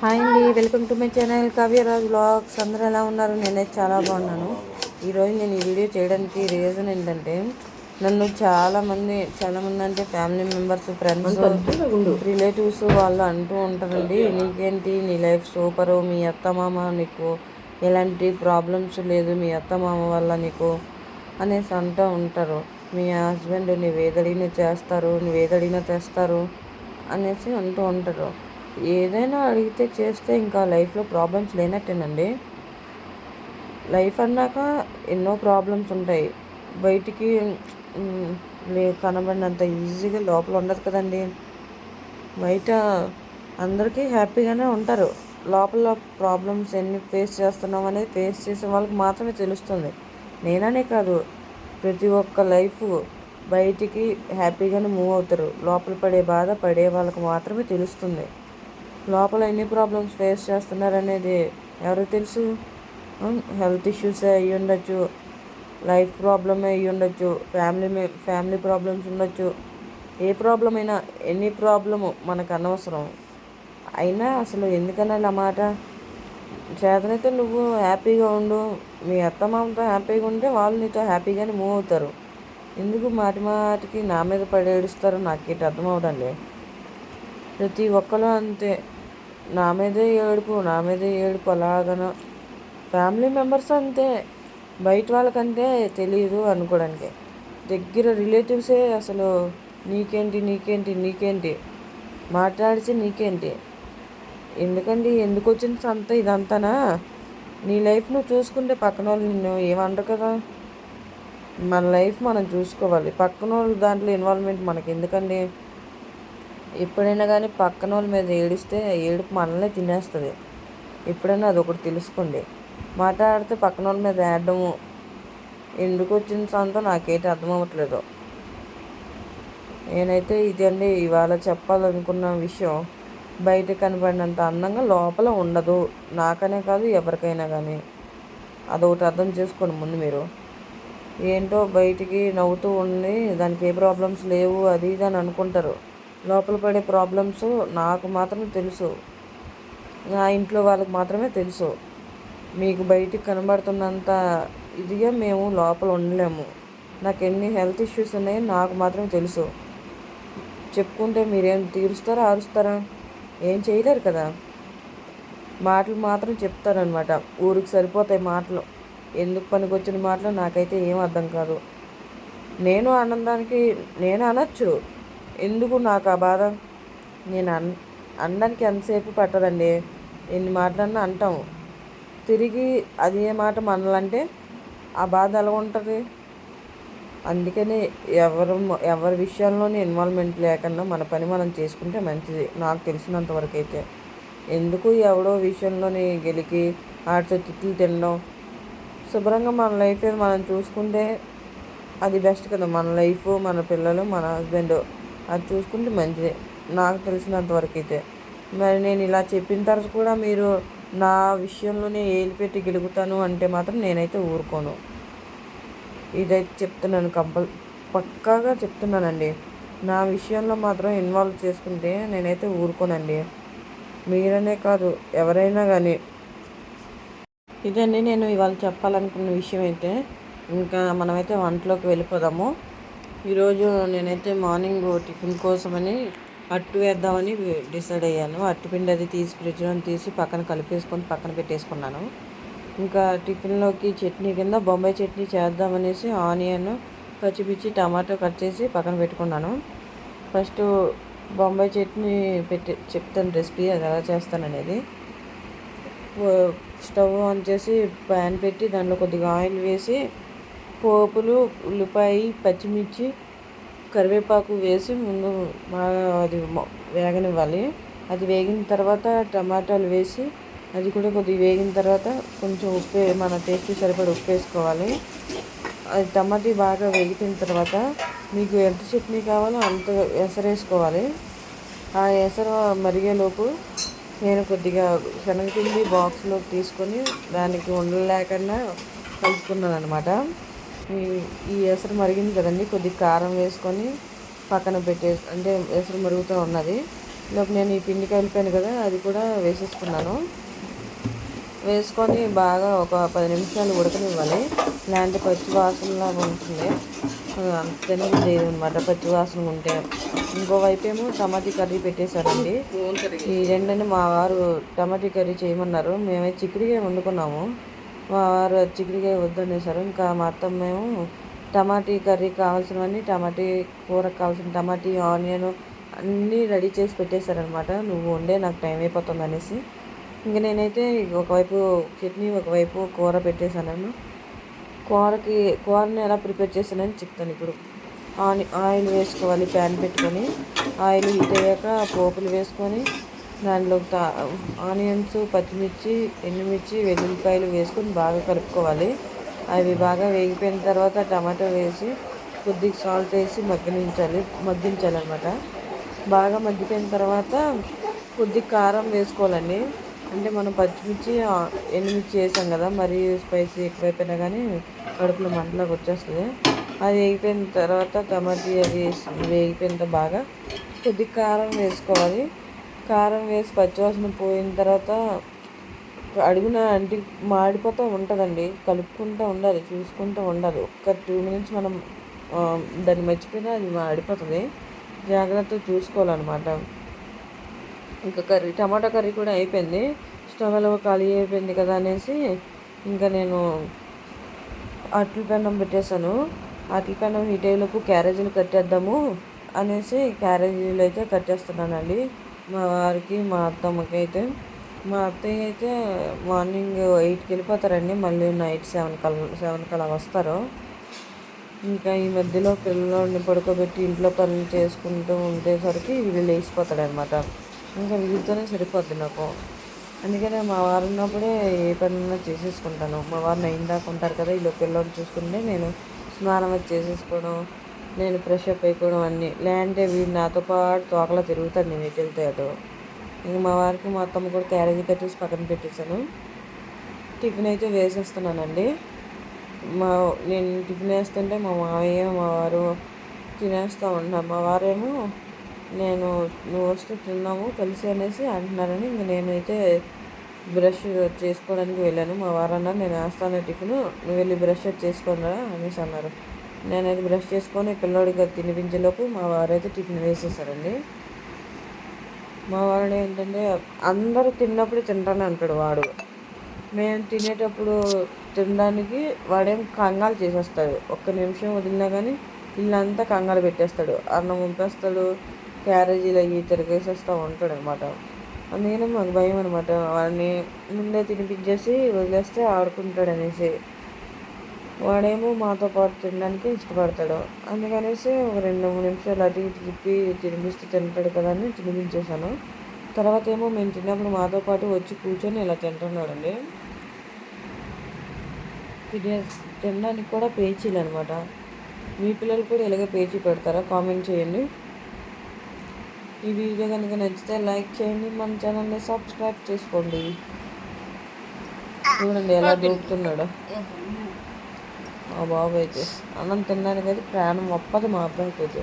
Hi అండి welcome to my channel Kavyaraj blogs అందరూ ఎలా ఉన్నారు? నేనైతే చాలా బాగున్నాను. ఈరోజు నేను ఈ వీడియో చేయడానికి రీజన్ ఏంటంటే నన్ను చాలామంది చాలామంది అంటే ఫ్యామిలీ మెంబర్స్ ఫ్రెండ్స్ రిలేటివ్స్ వాళ్ళు అంటూ ఉంటారండి. నీకేంటి? నీ లైఫ్ సూపరు మీ అత్త మామ నీకు ఎలాంటి ప్రాబ్లమ్స్ లేదు. మీ అత్త మామ వల్ల నీకు అనేసి అంటూ ఉంటారు. మీ హస్బెండ్ నువ్వేదడిగినా చేస్తారు నువ్వేదడిగినా తెస్తారు అనేసి అంటూ ఉంటారు. ఏదైనా అడిగితే చేస్తే ఇంకా లైఫ్లో ప్రాబ్లమ్స్ లేనట్టేనండి. లైఫ్ అన్నాక ఎన్నో ప్రాబ్లమ్స్ ఉంటాయి. బయటికి లే కనబడినంత ఈజీగా లోపల ఉండదు కదండి. బయట అందరికీ హ్యాపీగానే ఉంటారు. లోపల ప్రాబ్లమ్స్ ఎన్ని ఫేస్ చేస్తున్నాం అనేది ఫేస్ చేసే వాళ్ళకి మాత్రమే తెలుస్తుంది. నేననే కాదు ప్రతి ఒక్క లైఫ్ బయటికి హ్యాపీగానే మూవ్ అవుతారు. లోపల పడే బాధ పడే వాళ్ళకి మాత్రమే తెలుస్తుంది. లోపల ఎన్ని ప్రాబ్లమ్స్ ఫేస్ చేస్తున్నారు అనేది ఎవరికి తెలుసు హెల్త్ ఇష్యూస్ అయ్యి ఉండొచ్చు లైఫ్ ప్రాబ్లమే అయ్యి ఉండొచ్చు ఫ్యామిలీ మే ఫ్యామిలీ ప్రాబ్లమ్స్ ఉండొచ్చు. ఏ ప్రాబ్లం అయినా ఎనీ ప్రాబ్లము మనకు అనవసరం. అయినా అసలు ఎందుకన్నా మాట? చేతనైతే నువ్వు హ్యాపీగా ఉండు. మీ అత్తమామతో హ్యాపీగా ఉంటే వాళ్ళు నీతో హ్యాపీగానే మూవ్ అవుతారు. ఎందుకు మాటి మాటికి నా మీద పడి ఏడుస్తారో? నాకేంటి అర్థం అవడండి ప్రతి ఒక్కరు అంతే. నా మీదే ఏడుపు నా మీదే ఏడుపు అలాగన. ఫ్యామిలీ మెంబర్స్ అంతే బయట వాళ్ళకంటే తెలియదు అనుకోవడానికి. దగ్గర రిలేటివ్సే అసలు నీకేంటి నీకేంటి నీకేంటి? మాట్లాడితే నీకేంటి? ఎందుకండి? ఎందుకు వచ్చిన సంత ఇదంతానా? నీ లైఫ్ నువ్వు చూసుకుంటే పక్కన వాళ్ళు నిన్ను ఏమనరు కదా? మన లైఫ్ మనం చూసుకోవాలి. పక్కన వాళ్ళు దాంట్లో ఇన్వాల్వ్మెంట్ మనకి ఎందుకండి ఎప్పుడైనా కానీ పక్కన వాళ్ళ మీద ఏడిస్తే ఏడుపు మనల్నే తినేస్తుంది. ఎప్పుడైనా అది ఒకటి తెలుసుకోండి. మాట్లాడితే పక్కన వాళ్ళ మీద ఏడము ఎందుకు వచ్చిన సంతో నాకేంటి అర్థం అవ్వట్లేదు నేనైతే ఇదండి ఇవాళ చెప్పాలనుకున్న విషయం. బయట కనబడినంత అందంగా లోపల ఉండదు. నాకనే కాదు ఎవరికైనా కానీ అదొకటి అర్థం చేసుకోండి ముందు మీరు. ఏంటో బయటికి నవ్వుతూ ఉండి దానికి ఏ ప్రాబ్లమ్స్ లేవు అది ఇది అని అనుకుంటారు. లోపల పడే ప్రాబ్లమ్స్ నాకు మాత్రమే తెలుసు. నా ఇంట్లో వాళ్ళకి మాత్రమే తెలుసు. మీకు బయటికి కనబడుతున్నంత ఇదిగా మేము లోపల ఉండలేము. నాకు ఎన్ని హెల్త్ ఇష్యూస్ ఉన్నాయో నాకు మాత్రమే తెలుసు. చెప్పుకుంటే మీరేం తీరుస్తారా ఆరుస్తారా ఏం చేయలేరు కదా? మాటలు మాత్రం చెప్తారనమాట ఊరికి సరిపోతాయి మాటలు. ఎందుకు పనికొచ్చిన మాటలు నాకైతే ఏం అర్థం కాదు. నేను ఆనందానికి నేను అనొచ్చు. ఎందుకు నాకు ఆ బాధ? నేను అన్ అనడానికి ఎంతసేపు పట్టదండి. ఎన్ని మాటలన్నా అంటాము తిరిగి అది ఏ మాట మనలంటే ఆ బాధ ఎలా ఉంటుంది? అందుకని ఎవరు ఎవరి విషయాల్లోనే ఇన్వాల్వ్మెంట్ లేకుండా మన పని మనం చేసుకుంటే మంచిది. నాకు తెలిసినంతవరకు అయితే. ఎందుకు ఎవడో విషయంలోని గెలికి ఆడితో తిట్లు తినడం? శుభ్రంగా మన లైఫ్ మనం చూసుకుంటే అది బెస్ట్ కదా. మన లైఫ్ మన పిల్లలు మన హస్బెండ్. అది చూసుకుంటే మంచిదే. నాకు తెలిసినంత వరకు అయితే మరి నేను ఇలా చెప్పిన తర్వాత కూడా మీరు నా విషయంలోనే ఏలిపెట్టి గెలుగుతాను అంటే మాత్రం నేనైతే ఊరుకోను. ఇదైతే చెప్తున్నాను కంపల్ పక్కాగా చెప్తున్నానండి. నా విషయంలో మాత్రం ఇన్వాల్వ్ చేసుకుంటే నేనైతే ఊరుకోనండి. మీరనే కాదు ఎవరైనా కానీ ఇదండి నేను ఇవాళ చెప్పాలనుకున్న విషయం అయితే ఇంకా మనమైతే వంటలోకి వెళ్ళిపోదాము. ఈరోజు నేనైతే మార్నింగ్ టిఫిన్ కోసమని అట్టు వేద్దామని డిసైడ్ అయ్యాను. అట్టుపిండి అది తీసి ఫ్రిడ్జ్లో తీసి పక్కన కలిపేసుకొని పక్కన పెట్టేసుకున్నాను. ఇంకా టిఫిన్లోకి చట్నీ కింద బొంబాయి చట్నీ చేద్దామనేసి ఆనియన్ పచ్చిపిచ్చి టమాటో కట్ చేసి పక్కన పెట్టుకున్నాను. ఫస్ట్ బొంబాయి చట్నీ పెట్టి చెప్తాను రెసిపీ అది ఎలా చేస్తాననేది. స్టవ్ ఆన్ చేసి ప్యాన్ పెట్టి దాంట్లో కొద్దిగా ఆయిల్ వేసి పోపులు ఉల్లిపాయ పచ్చిమిర్చి కరివేపాకు వేసి ముందు అది వేగనివ్వాలి. అది వేగిన తర్వాత టమాటాలు వేసి అది కూడా కొద్దిగా వేగిన తర్వాత కొంచెం ఉప్పు మన టేస్ట్ సరిపడ ఉప్పు వేసుకోవాలి. అది టమాటీ బాగా వేగిన తర్వాత మీకు ఎంత చట్నీ కావాలో అంత ఎసరు వేసుకోవాలి. ఆ ఎసరు మరిగేలోపు నేను కొద్దిగా శనగపిండి బాక్స్లో తీసుకొని దానికి ఉండలేకన్నా కలుపుకున్నాను అనమాట ఈ ఈ ఎసరు మరిగింది కదండి కొద్దిగా కారం వేసుకొని పక్కన పెట్టేసి అంటే ఎసరు మరుగుతూ ఉన్నది. లోపు నేను ఈ పిండి కలిపాను కదా అది కూడా వేసేసుకున్నాను. వేసుకొని బాగా ఒక పది నిమిషాలు ఉడకనివ్వాలి. ఇలాంటి పచ్చి వాసనలాగా ఉంటుంది. అంత తినబుద్ధి అనమాట పచ్చి వాసన ఉంటే. ఇంకోవైపు ఏమో టమాటీ కర్రీ పెట్టేశారండి ఈ రెండని మా వారు టమాటీ కర్రీ చేయమన్నారు. మేమైతే చిక్కుడుగా వండుకున్నాము. మా వారు చిక్కుడుకాయ వద్దనేసారు ఇంకా మా మేము టమాటీ కర్రీ కావాల్సినవన్నీ టమాటీ కూరకు కావాల్సిన టమాటీ ఆనియన్ అన్నీ రెడీ చేసి పెట్టేశారనమాట నువ్వు వండే నాకు టైం అయిపోతుంది అనేసి ఇంక నేనైతే ఒకవైపు చట్నీ ఒకవైపు కూర పెట్టేశాను కూరకి కూరని ఎలా ప్రిపేర్ చేశానని చెప్తాను ఇప్పుడు. ఆని ఆయిల్ వేసుకోవాలి ప్యాన్ పెట్టుకొని. ఆయిల్ హీట్ అయ్యాక పోపులు వేసుకొని దానిలో ఆనియన్స్ పచ్చిమిర్చి ఎండుమిర్చి వెల్లుల్లిపాయలు వేసుకొని బాగా కలుపుకోవాలి. అవి బాగా వేగిపోయిన తర్వాత టమాటో వేసి కొద్దిగా సాల్ట్ వేసి మగ్గించాలి మగ్గించాలన్నమాట. బాగా మగ్గిపోయిన తర్వాత కొద్దిగా కారం వేసుకోవాలండి. అంటే మనం పచ్చిమిర్చి ఎండుమిర్చి వేసాం కదా మరి స్పైసీ ఎక్కువైపోయినా కానీ కడుపులో మంటలోకి వచ్చేస్తుంది. అది వేగిపోయిన తర్వాత టమాటీ అది వేగిపోయిన బాగా కొద్ది కారం వేసుకోవాలి. కారం వేసి పచ్చివాసన పోయిన తర్వాత అడుగున అంటే మాడిపోతూ ఉంటుందండి. కలుపుకుంటూ ఉండాలి చూసుకుంటూ ఉండాలి. ఒక్క టూ మినిట్స్ మనం దాన్ని మర్చిపోయినా అది మాడిపోతుంది. జాగ్రత్తగా చూసుకోవాలన్నమాట. ఇంకా కర్రీ టమాటా కర్రీ కూడా అయిపోయింది. స్టవ్ ఖాళీ అయిపోయింది కదా అనేసి ఇంకా నేను అట్ల పెన్నం పెట్టేశాను. అట్ల పెన్నం హీట్ అయ్యేలోపు క్యారేజీలు కట్టేద్దాము అనేసి క్యారేజీలు అయితే కట్టేస్తున్నానండి. మా వారికి మా అత్తమ్మకి అయితే మా అత్తయ్య అయితే మార్నింగ్ ఎయిట్కి వెళ్ళిపోతారండి మళ్ళీ నైట్ సెవెన్ కల్లా సెవెన్ కల్లా వస్తారు. ఇంకా ఈ మధ్యలో పిల్లల్ని పడుకోబెట్టి ఇంట్లో పనులు చేసుకుంటూ ఉండేసరికి వీళ్ళు లేచిపోతాడు అనమాట ఇంకా వీళ్ళతోనే సరిపోద్ది నాకు. అందుకనే మా వారు ఉన్నప్పుడే ఏ పనైనా చేసేసుకుంటాను. మా వారు నైన్ దాకా ఉంటారు కదా వీళ్ళు పిల్లల్ని చూసుకుంటే నేను స్నానం వచ్చి చేసేసుకోవడం నేను ఫ్రెష్ అప్ అయిపోవడం అన్నీ. లేదంటే వీడు నాతో పాటు తోకలా తిరుగుతాడు నేను ఎటు ఇంక మా వారికి మా అత్తమ్మ కూడా క్యారేజీ కట్టేసి పక్కన పెట్టేశాను. టిఫిన్ అయితే వేసేస్తున్నానండి. మా నేను టిఫిన్ వేస్తుంటే మా మావయ్య మా వారు తినేస్తూ ఉంటాను మా వారేమో నేను నువ్వు వస్తే తిన్నాము కలిసి అనేసి అంటున్నారని ఇంక నేనైతే బ్రష్ చేసుకోవడానికి వెళ్ళాను. మా వారన్నా నేను వేస్తాను టిఫిన్ నువ్వు వెళ్ళి బ్రష్ చేసుకోరా అనేసి అన్నారు. నేనైతే బ్రష్ చేసుకొని పిల్లోడికి తినిపించేలోపు మా వారైతే టిఫిన్ వేసేసారండి. మా వాడు ఏంటంటే అందరూ తిన్నప్పుడు తింటానే అంటాడు వాడు. మేము తినేటప్పుడు తినడానికి వాడేం కంగాలు చేసేస్తాడు. ఒక్క నిమిషం వదిలినా కానీ ఇల్లంతా కంగాలు పెట్టేస్తాడు. అన్నం ఉంపేస్తాడు క్యారేజీలు అవి తిరగేసేస్తూ ఉంటాడు అనమాట అందుకని మాకు భయం అనమాట. వాడిని ముందే తినిపించేసి వదిలేస్తే ఆడుకుంటాడు అనేసి వాడేమో మాతో పాటు తినడానికి ఇష్టపడతాడు. అందుకనేసి ఒక రెండు మూడు నిమిషాలు అటు ఇటు తిప్పి తినిపిస్తే తింటాడు కదా అని తినిపించేశాను. తర్వాత ఏమో మేము తిన్నప్పుడు మాతో పాటు వచ్చి కూర్చొని ఇలా తింటున్నాడండి. తినే తినడానికి కూడా పేచీలు అనమాట మీ పిల్లలు కూడా ఇలాగే పేచీ పెడతారా? కామెంట్ చేయండి. ఈ వీడియో కనుక నచ్చితే లైక్ చేయండి. మన ఛానల్ని సబ్స్క్రైబ్ చేసుకోండి. చూడండి ఎలా దొరుకుతున్నాడో మా బాబు అయితే అన్నం తినడానికి అయితే ప్రాణం ఒప్పదు మా అబ్బాయికి అయితే.